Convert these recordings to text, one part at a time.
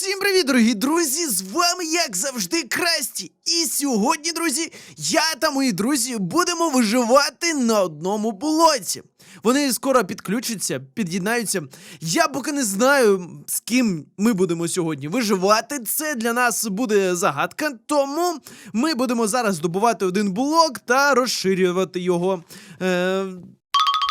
Всім привіт, дорогі друзі! З вами, як завжди, Красті. І сьогодні, друзі, я та мої друзі будемо виживати на одному болоті. Вони скоро підключаться, під'єднаються. Я поки не знаю, з ким ми будемо сьогодні виживати. Це для нас буде загадка. Тому ми будемо зараз здобувати один блок та розширювати його. Е-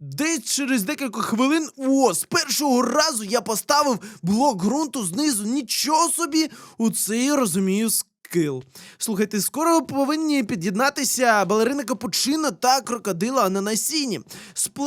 Десь через декілька хвилин, о, з першого разу я поставив блок ґрунту знизу. Нічого собі, у цей розумію скил. Слухайте, скоро повинні під'єднатися балерина Капучино та крокодила Ананасіні. насінні. Сп...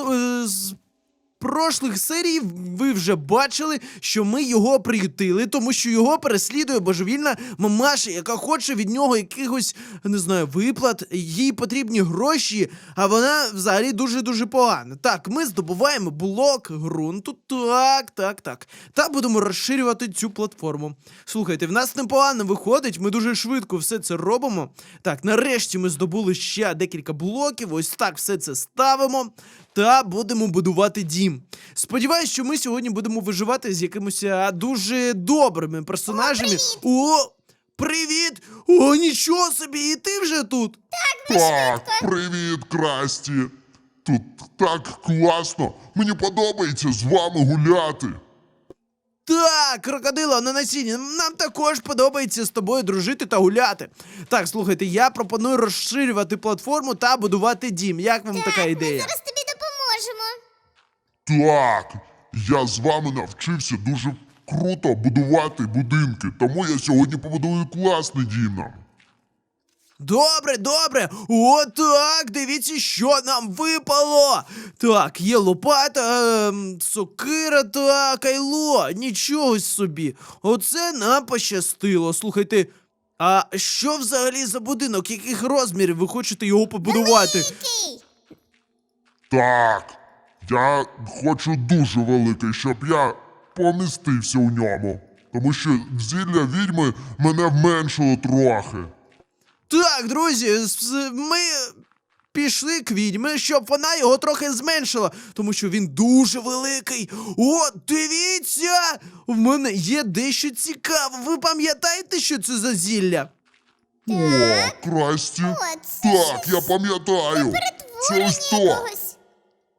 прошлих серій ви вже бачили, що ми його приютили, тому що його переслідує божевільна мамаша, яка хоче від нього якихось, не знаю, виплат. Їй потрібні гроші, а вона взагалі дуже-дуже погана. Так, ми здобуваємо блок ґрунту. Так, так, так. Та будемо розширювати цю платформу. Слухайте, в нас непогано виходить, ми дуже швидко все це робимо. Так, нарешті ми здобули ще декілька блоків. Ось так все це ставимо та будемо будувати дім. Сподіваюсь, що ми сьогодні будемо виживати з якимось дуже добрими персонажами. О, привіт! О, нічого собі, і ти вже тут. Так, привіт, Красті. Тут так класно. Мені подобається з вами гуляти. Так, крокодило на насінні. Нам також подобається з тобою дружити та гуляти. Так, слухайте, я пропоную розширювати платформу та будувати дім. Як вам така ідея? Зараз тобі допоможемо. Так, я з вами навчився дуже круто будувати будинки, тому я сьогодні побудую класний дім нам. Добре, добре. О, так, дивіться, що нам випало. Так, є лопата, ем, сокира та кайло. Нічого собі. Оце нам пощастило. Слухайте. А що взагалі за будинок? Яких розмірів ви хочете його побудувати? Кий. Так, я хочу дуже великий, щоб я помістився у ньому. Тому що зілля відьми мене вменшило трохи. Так, друзі, ми пішли к відьми, щоб вона його трохи зменшила, тому що він дуже великий. О, дивіться! В мене є дещо цікаве. Ви пам'ятаєте, що це за зілля? О, Красті. О, це Так, щось я пам'ятаю. Це ось то. якогось.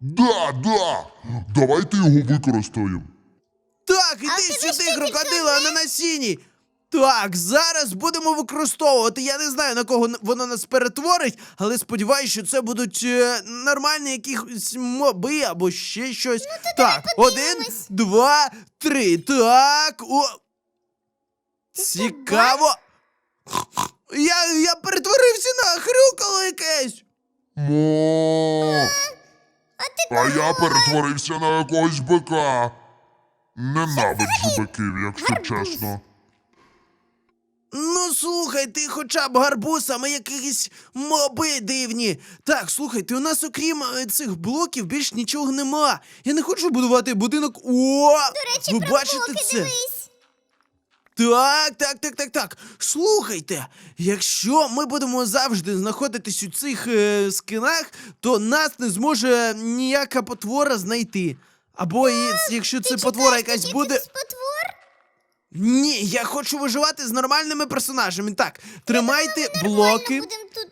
Да, да. Давайте його використаємо. Так, іди ти сюди, крокодила, на насінні. Так, зараз будемо використовувати. Я не знаю, на кого воно нас перетворить, але сподіваюся, що це будуть е, нормальні якісь моби або ще щось. так, один, подивимось. два, три. Так. О. Цікаво. Я, я перетворився на хрюкало якесь. Мо. А ти А я перетворився на якогось бика. Ненавиджу биків, якщо чесно. Ну, слухай, ти хоча б гарбуз, а ми якісь моби дивні. Так, слухайте, у нас окрім е, цих блоків більш нічого нема. Я не хочу будувати будинок. О! речі, ви про бачите блоки це? дивись. Так, так, так, так, так. Слухайте, якщо ми будемо завжди знаходитись у цих е, скинах, то нас не зможе ніяка потвора знайти. Або і, якщо це потвора якась буде. потвор? Ні, я хочу виживати з нормальними персонажами. Так, тримайте блоки. будемо тут.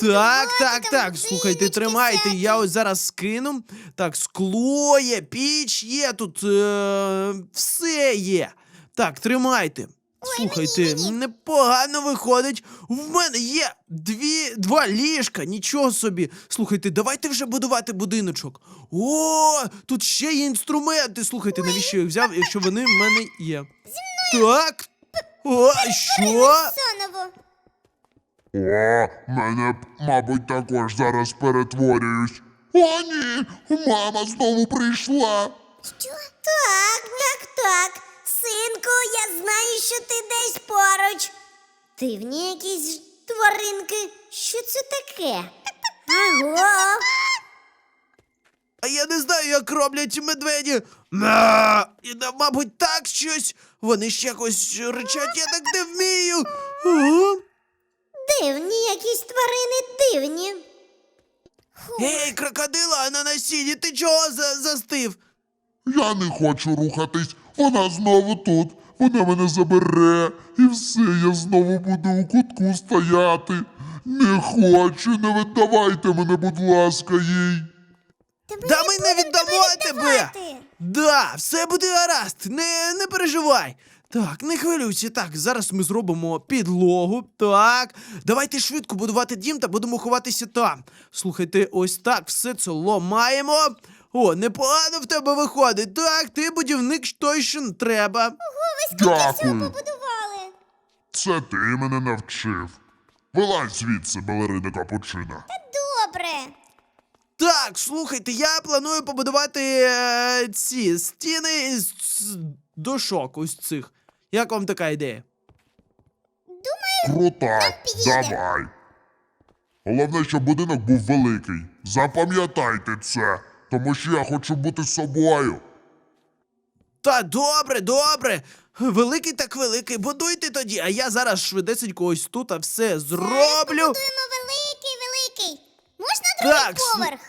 Так, так, там так. Слухайте, будиночки тримайте. всякі. Я ось зараз скину. Так, скло є, піч є, тут е- все є. Так, тримайте. Слухайте, непогано виходить. В мене є дві, два ліжка, нічого собі. Слухайте, давайте вже будувати будиночок. О, тут ще є інструменти. Слухайте, навіщо я їх взяв, якщо вони в мене є. Так. О, що? О, мене, мабуть, також зараз перетворюють. О, ні! Мама знову прийшла. Що? Так, так, так. Синку, я знаю, що ти десь поруч. Дивні якісь тваринки. Що це таке? Аго, знаю, як роблять медведі. Ма! І, да, мабуть, так щось. Вони ж якось речать, я так не вмію. Ага. Дивні якісь тварини, дивні. Ей, крокодила, ананасіні, ти чого за застив? Я не хочу рухатись, вона знову тут. Вона мене забере, і все, я знову буду у кутку стояти. Не хочу, не віддавайте мене, будь ласка, їй. Тебе Да ми не будемо віддамо тебе! віддавати. Да, все буде гаразд, не, не переживай. Так, не хвилюйся. Так, зараз ми зробимо підлогу. Так, давайте швидко будувати дім та будемо ховатися там. Слухайте, ось так, все це ломаємо. О, непогано в тебе виходить. Так, ти будівник той, що треба. Всього Дякую. побудували. Це ти мене навчив. Вилазь звідси, балерина капучина. Добре. Так, слухайте, я планую побудувати е, ці стіни з з дошок ось цих. Як вам така ідея? Крута, підійде. давай. Головне, щоб будинок був великий. Запам'ятайте це, тому що я хочу бути собою. Та добре, добре. Великий так великий. Будуйте тоді, а я зараз швидесенько ось тут а все зроблю. Побудуємо великий, великий. Можна другий Так, поверх?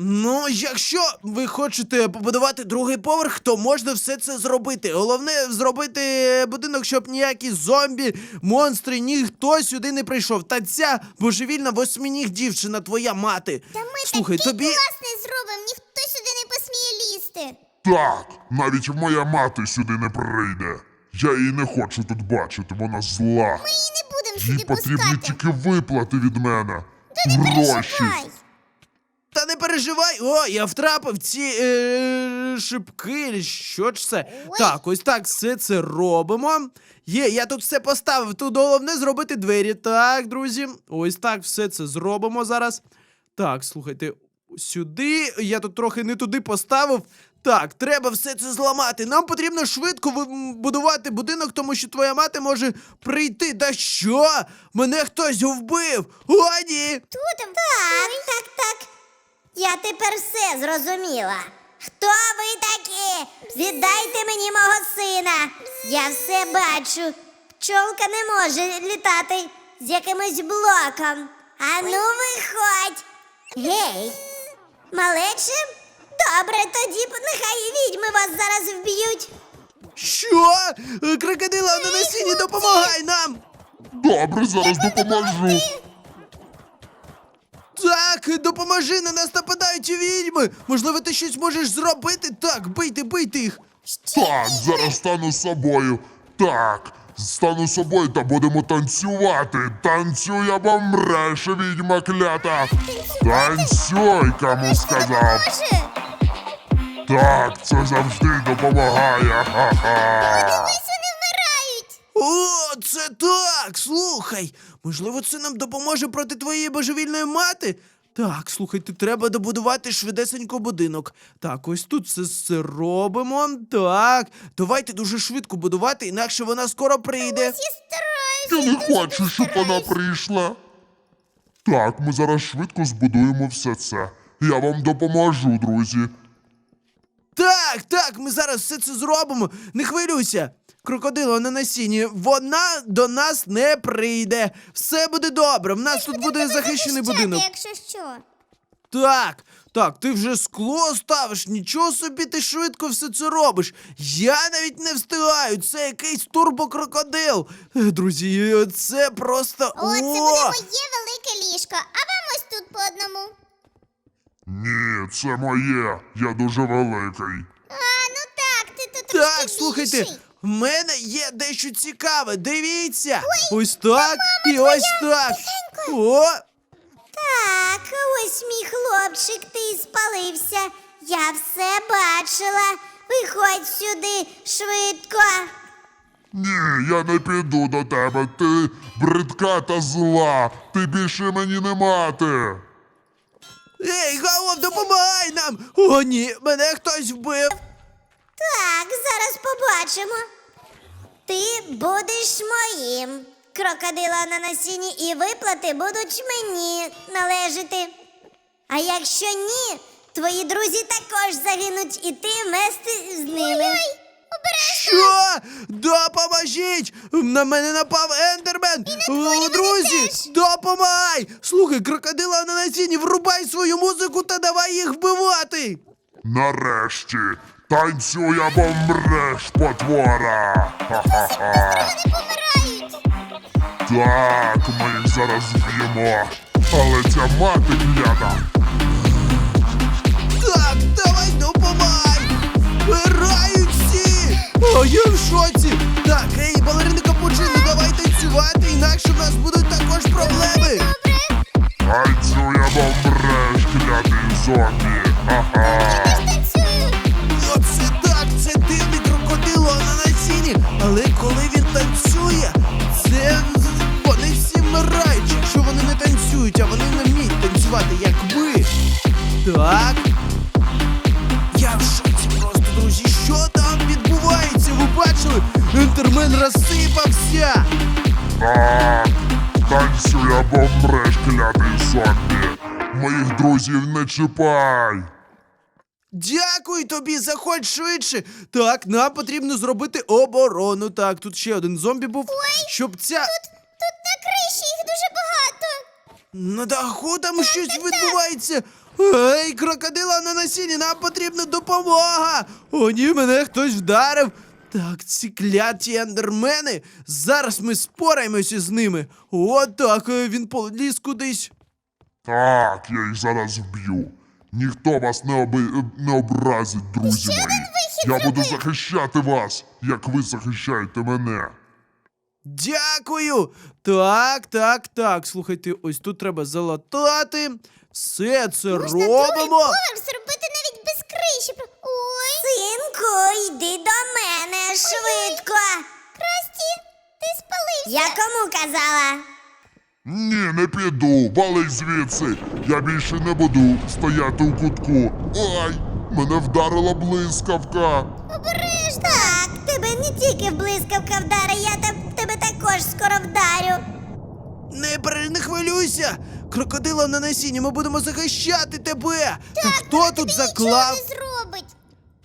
Ну, якщо ви хочете побудувати другий поверх, то можна все це зробити. Головне зробити будинок, щоб ніякі зомбі, монстри, ніхто сюди не прийшов. Та ця божевільна восьминіг дівчина, твоя мати. Та ми Слухай, такий тобі. класний зробимо, ніхто сюди не посміє лізти. Так, навіть моя мати сюди не прийде. Я її не хочу тут бачити, вона зла. Ми її не будемо Їй сюди потрібні пускати. тільки виплати від мене. Та не Гроші. переживай. Переживай, о, я втрапив ці е, шибки, що ж це? Ой. Так, ось так все це робимо. Є, я тут все поставив. Тут головне зробити двері. Так, друзі, ось так все це зробимо зараз. Так, слухайте, сюди я тут трохи не туди поставив. Так, треба все це зламати. Нам потрібно швидко будувати будинок, тому що твоя мати може прийти. Та що? Мене хтось вбив! О, ні! Там? Так, так, так. Я тепер все зрозуміла. Хто ви такі? Віддайте мені мого сина. Я все бачу. Пчолка не може літати з якимось блоком. Ану, виходь. Гей, малече? Добре, тоді нехай відьми вас зараз вб'ють. Що? Крокодила на насінні, допомагай нам! Добре, зараз допоможу. Так, допоможи, на нас нападають відьми! Можливо, ти щось можеш зробити? Так, бийте, бийте їх! Так, зараз стану собою. Так, стану собою та будемо танцювати. Танцюй або мреш, відьма клята. Танцюй, кому сказав. Так, це завжди допомагає. Ха-ха. О, це так! Слухай! Можливо, це нам допоможе проти твоєї божевільної мати? Так, слухайте, треба добудувати швидесенько будинок. Так, ось тут все, все робимо. Так, давайте дуже швидко будувати, інакше вона скоро прийде. Я стараюся. Я не хочу, щоб вона прийшла. Так, ми зараз швидко збудуємо все це. Я вам допоможу, друзі. Так, так, ми зараз все це зробимо. Не хвилюйся. Крокодило на насінні, вона до нас не прийде. Все буде добре. В нас тут буде захищений будинок. Якщо що. Так, так, ти вже скло ставиш, нічого собі ти швидко все це робиш. Я навіть не встигаю. Це якийсь турбокрокодил. Е, Друзі, це просто. О, це буде моє велике ліжко, а вам ось тут по одному. Ні, це моє. Я дуже великий. А, ну так, ти тут трошки Так, слухайте, в мене є дещо цікаве. Дивіться. ось так і ось так. О! Так, ось мій хлопчик, ти спалився. Я все бачила. Виходь сюди швидко. Ні, я не піду до тебе. Ти бридка та зла. Ти більше мені не мати. Ей, Гаов, допомагай нам! О, ні, мене хтось вбив. Так, зараз побачимо. Ти будеш моїм. Крокодила на насінні і виплати будуть мені належати. А якщо ні, твої друзі також загинуть, і ти вместе з ними. Що? Допоможіть! На мене напав ендермен! О, Друзі, допомагай! Слухай, крокодила на насінні, врубай свою музику та давай їх вбивати! Нарешті. Танцюй або мреш, потвора. Ха-ха-ха. Так, ми їх зараз вб'ємо. Але ця мати клята. Так, давай допомагай! Вмирають всі! О, я в шоці! Так, ей, балерина капучино, давай танцювати, інакше в нас будуть також проблеми! Танцюй або мреш, клятий зомбі. Ха-ха. Оце так, це дивний крокодило на насіні. Але коли він танцює, це вони всі вмирають, якщо вони не танцюють, а вони не вміють танцювати, як ми. Так. Бачили? Інтермен розсипався. Танцюй або мреш, клятий зомбі. Моїх друзів не чіпай. Дякую тобі, заходь швидше. Так, нам потрібно зробити оборону. Так, тут ще один зомбі був. Щоб ця. Тут на криші їх дуже багато. На даху там щось відбувається. Ей, крокодила на насінні, нам потрібна допомога. О, ні, мене хтось вдарив. Так, ці кляті ендермени. Зараз ми спораємося з ними. О, так, е, він поліз кудись. Так, я їх зараз вб'ю. Ніхто вас не, оби... не образить, друзі мої. Я буду захищати вас, як ви захищаєте мене. Дякую. Так, так, так. Слухайте, ось тут треба залатати. Все це Можна другий робимо. поверх зробити навіть без криші. Синку, йди до мене швидко. Красті, ти спалився. Я кому казала? Ні, не піду, вали звідси. Я більше не буду стояти у кутку. Ай! Мене вдарила блискавка. Обереш. Так, тебе не тільки блискавка вдари, я тебе також скоро вдарю. Не, не хвилюйся! Крокодило на насінні, ми будемо захищати тебе! Так, хто тут заклав? Нічого не.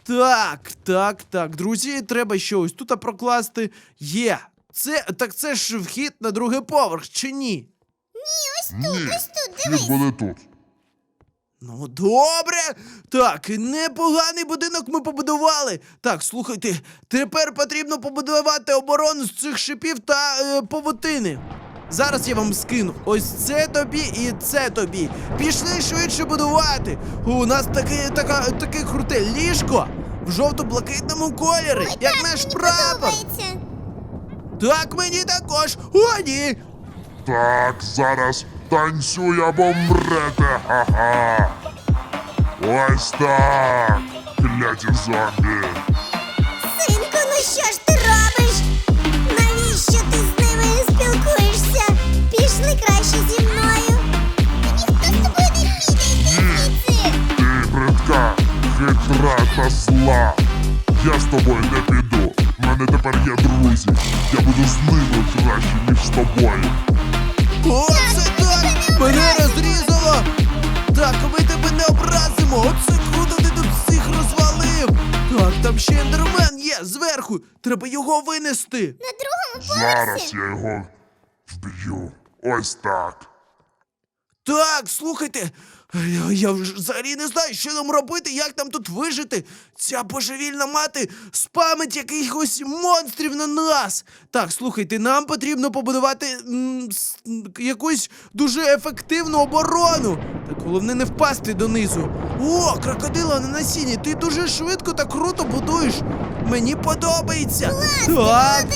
Так, так, так. Друзі, треба що ось тут прокласти. Є. Це так це ж вхід на другий поверх, чи ні? Ні, ось тут, вхід буде тут. Ну, добре. Так, непоганий будинок ми побудували. Так, слухайте, тепер потрібно побудувати оборону з цих шипів та е, павутини. Зараз я вам скину. Ось це тобі і це тобі. Пішли швидше будувати. У нас таке, така, таке круте ліжко в жовто-блакитному кольорі, як наш прапор. Подобається. Так мені також. О, ні. Так, зараз танцюй або мрете. Ха-ха. Ось так. Кляті зомбі. Хитра. Я з тобою не піду. У мене тепер є друзі. Я буду з ними краще, ніж з тобою. О, це так! Мене розрізало! Так, ми тебе не образимо! Оце круто ти тут всіх розвалив! Так, там ще ендермен є зверху! Треба його винести! На другому Зараз я його вб'ю. Ось так. Так, слухайте, я, я взагалі не знаю, що нам робити, як нам тут вижити. Ця божевільна мати спамить якихось монстрів на нас. Так, слухайте, нам потрібно побудувати м, с- якусь дуже ефективну оборону. Так головне не впасти донизу. О, крокодила на насінні, ти дуже швидко та круто будуєш. Мені подобається. так,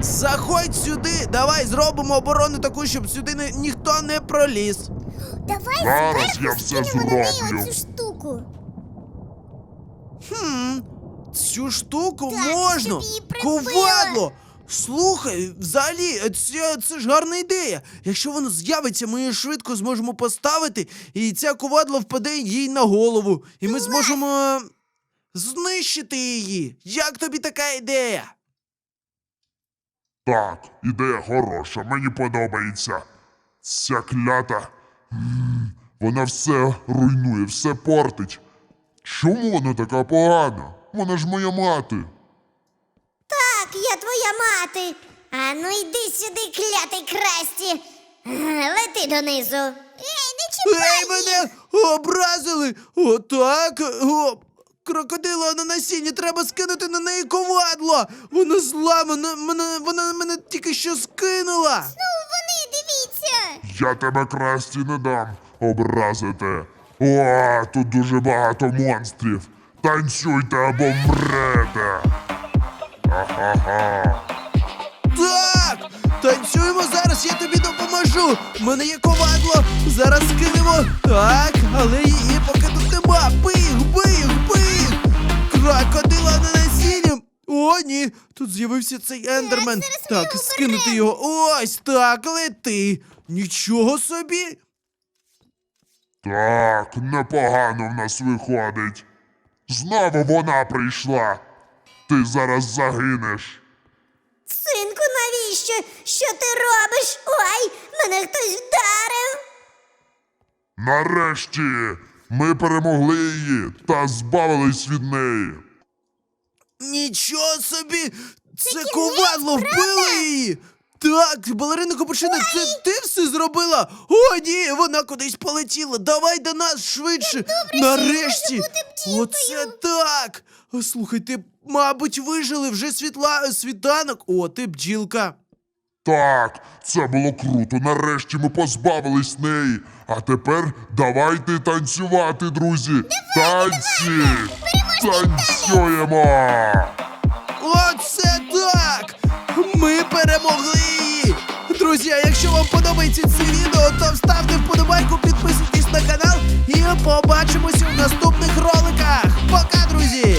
заходь сюди. Давай зробимо оборону таку, щоб сюди не, ніхто не проліз. Давай Зараз я все зроблю. оцю штуку. Хм, цю штуку Так, можна. прибило. Ковадло. Слухай, взагалі, це, це ж гарна ідея. Якщо воно з'явиться, ми її швидко зможемо поставити, і ця ковадло впаде їй на голову. І ми зможемо е, знищити її. Як тобі така ідея? Так, ідея хороша, мені подобається. Ця клята Вона все руйнує, все портить. Чому вона така погана? Вона ж моя мати. Так, я твоя мати. А ну йди сюди, клятий красті. Лети донизу. Ей, не чіпай! Ей, мене образили! Отак. О, крокодила на насінні, треба скинути на неї ковадло! Вона зла, мене, мене, вона мене тільки що скинула! Ну, дивіться. Я тебе красті не дам образити. О, тут дуже багато монстрів. Танцюйте або мрете. Ха-ха-ха. Так! Танцюємо зараз, я тобі допоможу! У мене є ковадло! Зараз скинемо! Так, але її поки тут нема! Їх, бий їх! Крокодила на насінням! О, ні! Тут з'явився цей ендермен! Так, скинути його! Ось так, лети! Нічого собі! Так, непогано в нас виходить. Знову вона прийшла. Ти зараз загинеш. Синку, навіщо? Що ти робиш? Ой, мене хтось вдарив. Нарешті ми перемогли її та збавились від неї. Нічого собі! Це, кінець, ковадло правда? вбило її! Так, балерина Капушина, це ти все зробила? О, ні, вона кудись полетіла. Давай до нас швидше. Нарешті. Оце так. Слухай, ти, мабуть, вижили вже світла, світанок. О, ти бджілка. Так, це було круто. Нарешті ми позбавились неї. А тепер давайте танцювати, друзі. Танці! Танцюємо! Ми перемогли! Друзі, якщо вам подобається це відео, то ставте вподобайку, підписуйтесь на канал і побачимося в наступних роликах. Пока, друзі!